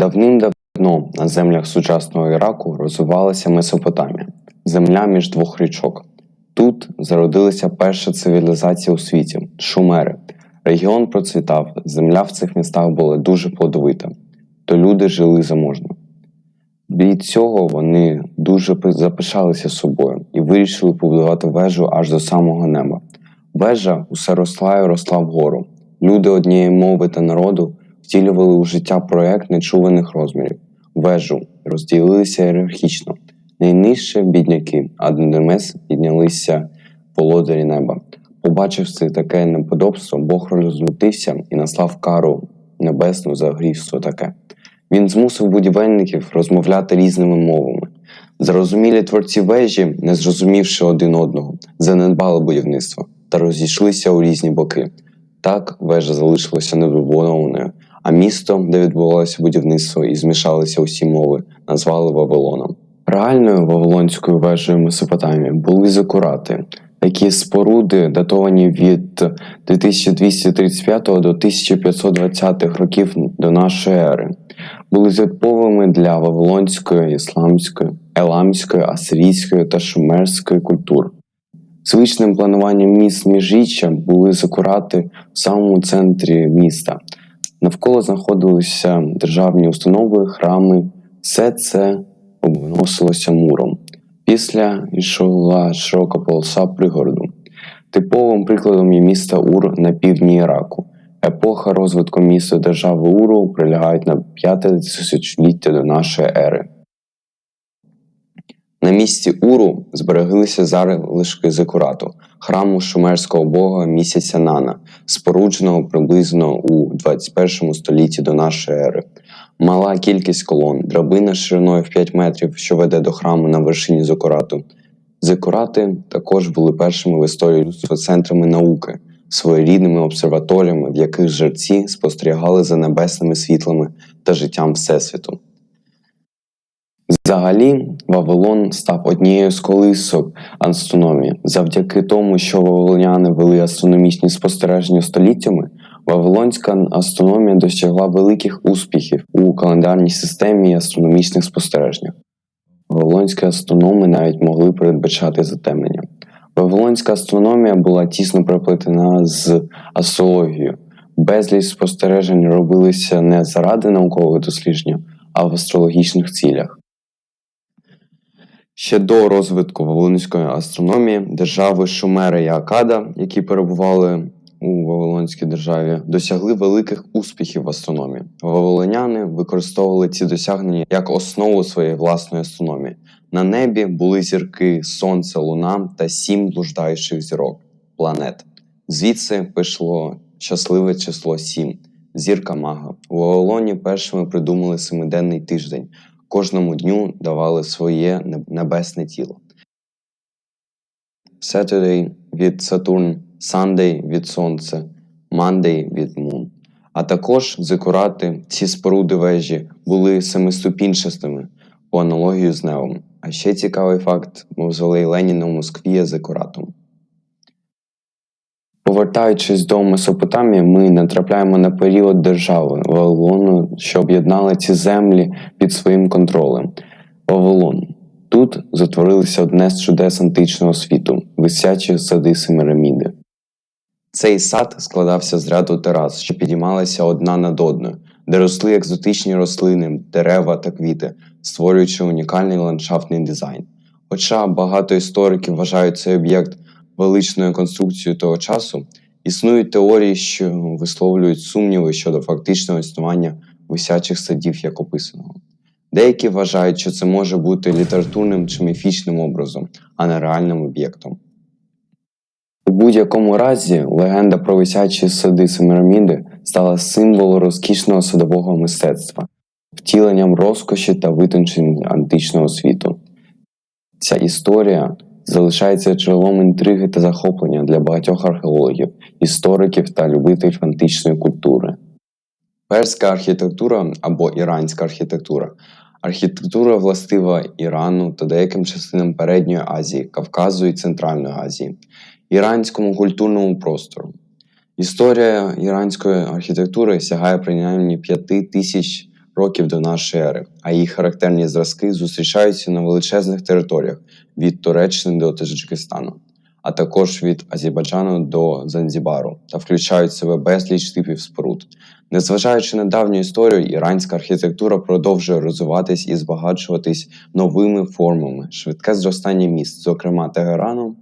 Давним-давно на землях сучасного Іраку розвивалася Месопотамія, земля між двох річок. Тут зародилася перша цивілізація у світі шумери. Регіон процвітав, земля в цих містах була дуже плодовита, то люди жили заможно. Від цього вони дуже запишалися собою і вирішили побудувати вежу аж до самого неба. Вежа усе росла і росла вгору. Люди однієї мови та народу втілювали у життя проект нечуваних розмірів. Вежу розділилися ієрархічно. Найнижче бідняки, а до небес піднялися володарі неба. Побачивши таке неподобство, Бог розлютився і наслав кару небесну за гріхство таке. Він змусив будівельників розмовляти різними мовами. Зрозумілі творці вежі, не зрозумівши один одного, занедбали будівництво та розійшлися у різні боки. Так вежа залишилася недобудованою, а місто, де відбувалося будівництво і змішалися усі мови, назвали Вавилоном. Реальною Вавилонською вежею Месопотамії були закурати, такі споруди, датовані від 2235 до 1520 років до нашої ери, були типовими для вавилонської, ісламської, еламської, асирійської та шумерської культур. Звичним плануванням міст міжріччя були закурати в самому центрі міста. Навколо знаходилися державні установи, храми. Все це обносилося муром. Після йшла широка полоса пригороду. Типовим прикладом є місто Ур на півдні Іраку. Епоха розвитку міста держави Уру прилягають на п'яте тисячоліття до нашої ери. На місці Уру збереглися залишки Зекурату, храму шумерського бога місяця Нана, спорудженого приблизно у 21 столітті до нашої ери. Мала кількість колон, драбина шириною в 5 метрів, що веде до храму на вершині Зекурату. Зекурати також були першими в історії людства центрами науки, своєрідними обсерваторіями, в яких жерці спостерігали за небесними світлами та життям Всесвіту. Взагалі, Вавилон став однією з колисок астрономії. Завдяки тому, що вавилоняни вели астрономічні спостереження століттями, Вавилонська астрономія досягла великих успіхів у календарній системі і астрономічних спостереженнях. Вавилонські астрономи навіть могли передбачати затемнення. Вавилонська астрономія була тісно переплетена з астрологією. Безліч спостережень робилися не заради наукового дослідження, а в астрологічних цілях. Ще до розвитку вавилонської астрономії держави Шумери і Акада, які перебували у Вавилонській державі, досягли великих успіхів в астрономії. Вавилоняни використовували ці досягнення як основу своєї власної астрономії. На небі були зірки, сонце, луна та сім блуждаючих зірок планет. Звідси пішло щасливе число сім. Зірка мага. У Вавилоні першими придумали семиденний тиждень. Кожному дню давали своє небесне тіло. Saturday від Сатурн, Sunday від Сонця, Monday від Moon. А також зикурати, ці споруди вежі були семиступінчастими по аналогію з Неом. А ще цікавий факт: мавзолей Леніна у Москві є зикуратом. Повертаючись до Месопотамії, ми натрапляємо на період держави Вавилону, що об'єднали ці землі під своїм контролем. Вавилон. Тут затворилися одне з чудес античного світу висячі сади Семираміди. Цей сад складався з ряду терас, що підіймалися одна над одною, де росли екзотичні рослини, дерева та квіти, створюючи унікальний ландшафтний дизайн. Хоча багато істориків вважають цей об'єкт величною конструкцією того часу, існують теорії, що висловлюють сумніви щодо фактичного існування висячих садів як описаного. Деякі вважають, що це може бути літературним чи міфічним образом, а не реальним об'єктом. У будь-якому разі легенда про висячі сади Семираміди стала символом розкішного садового мистецтва, втіленням розкоші та витончень античного світу. Ця історія залишається джерелом інтриги та захоплення для багатьох археологів, істориків та любителів античної культури. Перська архітектура або іранська архітектура архітектура властива Ірану та деяким частинам Передньої Азії, Кавказу і Центральної Азії, іранському культурному простору. Історія іранської архітектури сягає принаймні п'яти тисяч років до нашої ери, а її характерні зразки зустрічаються на величезних територіях від Туреччини до Таджикистану, а також від Азербайджану до Занзібару та включають в себе безліч типів споруд. Незважаючи на давню історію, іранська архітектура продовжує розвиватись і збагачуватись новими формами. Швидке зростання міст, зокрема Тегерану,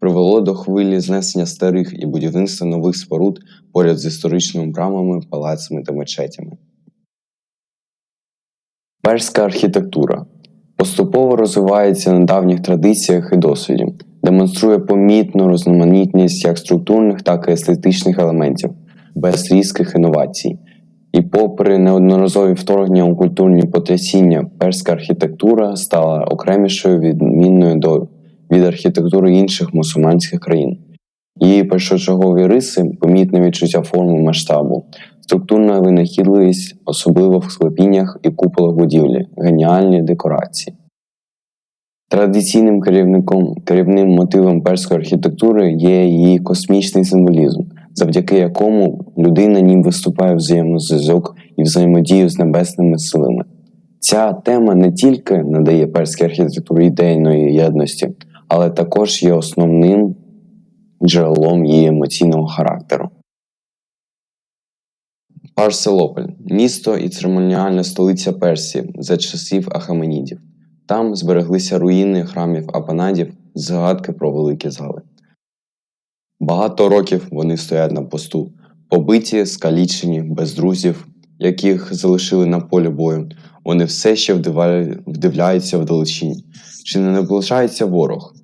привело до хвилі знесення старих і будівництва нових споруд поряд з історичними брамами, палацами та мечетями. Перська архітектура поступово розвивається на давніх традиціях і досвіді, демонструє помітну різноманітність як структурних, так і естетичних елементів, без різких інновацій. І попри неодноразові вторгнення у культурні потрясіння, перська архітектура стала окремішою відмінною до від архітектури інших мусульманських країн. Її першочергові риси помітне відчуття форми масштабу, структурна винахідливість, особливо в склепіннях і куполах будівлі, геніальні декорації. Традиційним керівником, керівним мотивом перської архітектури є її космічний символізм, завдяки якому людина нім виступає взаємозв'язок і взаємодію з небесними силами. Ця тема не тільки надає перській архітектурі ідейної єдності, але також є основним джерелом її емоційного характеру. Парселополь місто і церемоніальна столиця Персії за часів Ахаменідів. Там збереглися руїни храмів Апанадів, згадки про великі зали. Багато років вони стоять на посту, побиті, скалічені, без друзів, яких залишили на полі бою. Вони все ще вдивляються вдалечінь. Чи не наближається ворог?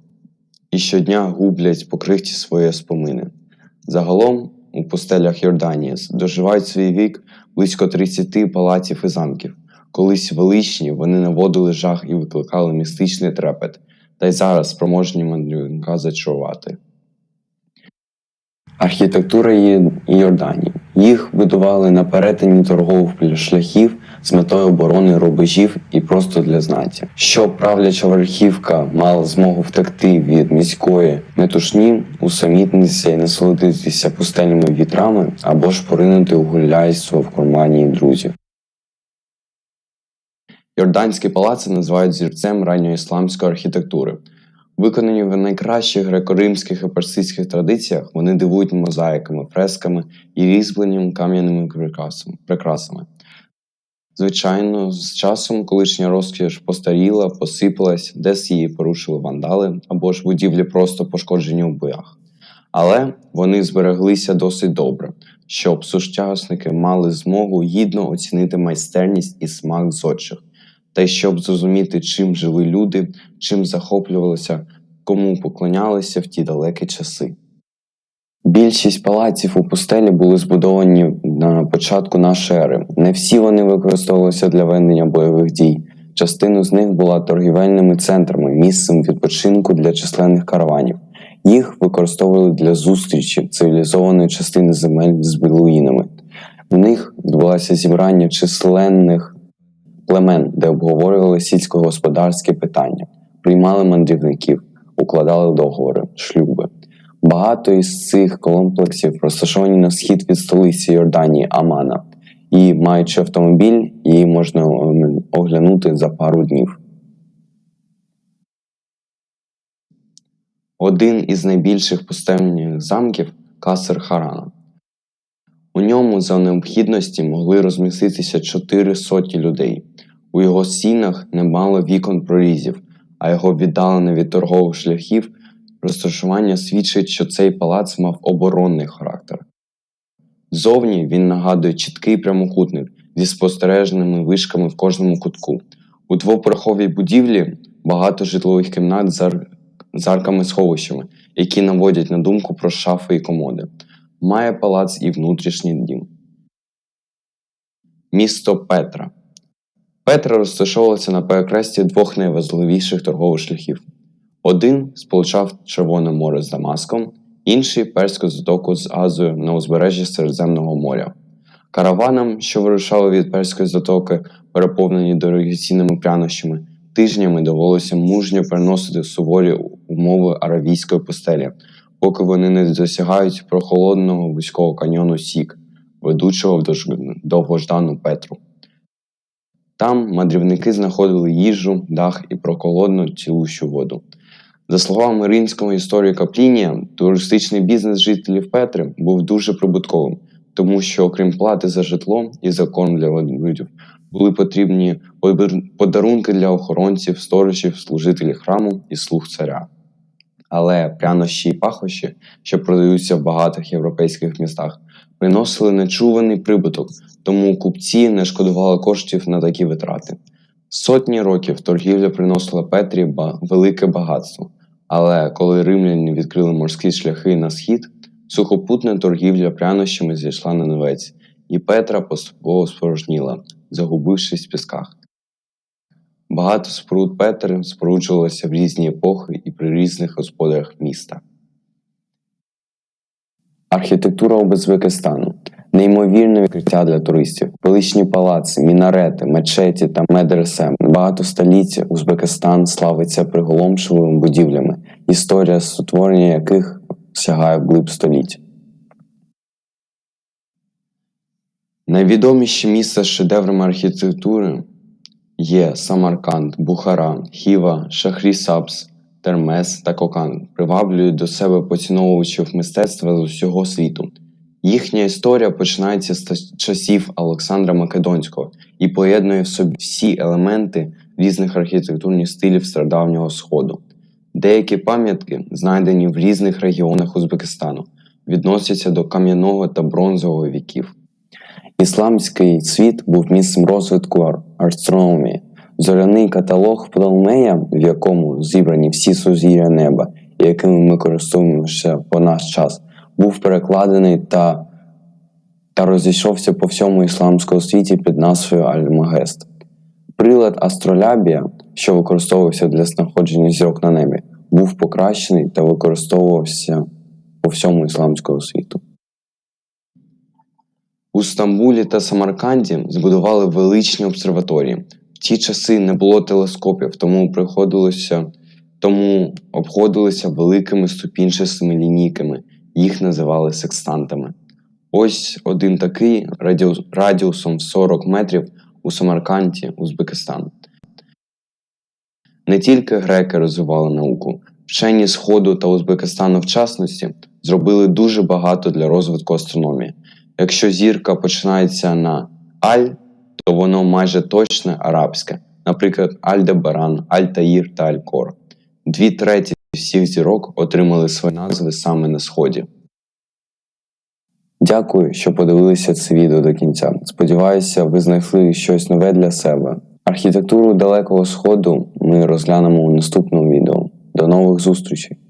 І щодня гублять покрихті свої спомини. Загалом у пустелях Йорданії доживають свій вік близько 30 палаців і замків. Колись величні вони наводили жах і викликали містичний трепет, та й зараз спроможні мандрівника зачарувати. Архітектура Йорданії. Їх будували на перетині торгових шляхів з метою оборони рубежів і просто для знаті. Щоб правляча верхівка мала змогу втекти від міської метушні, усамітнитися і насолодитися пустельними вітрами або ж поринути у гуляйство в курманії друзів. Йорданські палаци називають зірцем ранньоісламської архітектури. Виконані в найкращих греко-римських і персидських традиціях, вони дивують мозаїками, фресками і різьбленням кам'яними прикрасами. Звичайно, з часом колишня розкіш постаріла, посипалась, десь її порушили вандали або ж будівлі просто пошкоджені у боях. Але вони збереглися досить добре, щоб сучасники мали змогу гідно оцінити майстерність і смак зодчих та й щоб зрозуміти, чим жили люди, чим захоплювалися, кому поклонялися в ті далекі часи. Більшість палаців у пустелі були збудовані на початку нашої ери. Не всі вони використовувалися для ведення бойових дій. Частина з них була торгівельними центрами, місцем відпочинку для численних караванів. Їх використовували для зустрічі цивілізованої частини земель з бедуїнами. В них відбулося зібрання численних племен, де обговорювали сільськогосподарські питання, приймали мандрівників, укладали договори, шлюби. Багато із цих комплексів розташовані на схід від столиці Йорданії Амана, і, маючи автомобіль, її можна оглянути за пару днів. Один із найбільших пустельних замків Касер Харана. У ньому за необхідності могли розміститися чотири сотні людей. У його стінах не мало вікон прорізів, а його віддалене від торгових шляхів розташування свідчить, що цей палац мав оборонний характер. Зовні він нагадує чіткий прямокутник зі спостережними вишками в кожному кутку. У двоповерховій будівлі багато житлових кімнат з арками-сховищами, які наводять на думку про шафи і комоди. Має палац і внутрішній дім. Місто Петра Петра розташовувалася на перекресті двох найважливіших торгових шляхів. Один сполучав Червоне море з Дамаском, інший перську затоку з Азою на узбережжі Середземного моря. Караванам, що вирушали від перської затоки, переповнені дорогоцінними прянощами, тижнями довелося мужньо переносити суворі умови аравійської пустелі, поки вони не досягають прохолодного вузького каньйону Сік, ведучого в довгождану Петру. Там мандрівники знаходили їжу, дах і проколодну цілущу воду. За словами римського історика Плінія, туристичний бізнес жителів Петри був дуже прибутковим, тому що, окрім плати за житло і за корм для ведмедів, були потрібні подарунки для охоронців, сторожів, служителів храму і слуг царя. Але прянощі і пахощі, що продаються в багатих європейських містах, приносили нечуваний прибуток, тому купці не шкодували коштів на такі витрати. Сотні років торгівля приносила Петрі велике багатство. Але коли римляни відкрили морські шляхи на схід, сухопутна торгівля прянощами зійшла на новець, і Петра поступово спорожніла, загубившись в пісках. Багато споруд Петри споруджувалося в різні епохи і при різних господарях міста. Архітектура Узбекистану неймовірне відкриття для туристів, величні палаци, мінарети, мечеті та медресе. Багато століть Узбекистан славиться приголомшливими будівлями, історія сотворення яких сягає вглиб століть. Найвідоміші міста з шедеврами архітектури є Самарканд, Бухара, Хіва, Шахрісабз, Термес та Кокан приваблюють до себе поціновувачів мистецтва з усього світу. Їхня історія починається з часів Олександра Македонського і поєднує в собі всі елементи різних архітектурних стилів стародавнього Сходу. Деякі пам'ятки, знайдені в різних регіонах Узбекистану, відносяться до кам'яного та бронзового віків. Ісламський світ був місцем розвитку астрономії. Зоряний каталог Птолемея, в якому зібрані всі сузір'я неба, якими ми користуємося по наш час, був перекладений та, та розійшовся по всьому ісламському світі під назвою Аль-Магест. Прилад Астролябія, що використовувався для знаходження зірок на небі, був покращений та використовувався по всьому ісламському світу. У Стамбулі та Самарканді збудували величні обсерваторії. В ті часи не було телескопів, тому приходилося, тому обходилися великими ступінчастими лінійками. Їх називали секстантами. Ось один такий радіус, радіусом 40 метрів у Самарканді, Узбекистан. Не тільки греки розвивали науку, вчені Сходу та Узбекистану в частності зробили дуже багато для розвитку астрономії. Якщо зірка починається на Аль, то воно майже точно арабське, наприклад, Аль-Дебаран, Аль-Таїр та Аль-Кор. Дві треті всіх зірок отримали свої назви саме на сході. Дякую, що подивилися це відео до кінця. Сподіваюся, ви знайшли щось нове для себе. Архітектуру Далекого Сходу ми розглянемо у наступному відео. До нових зустрічей!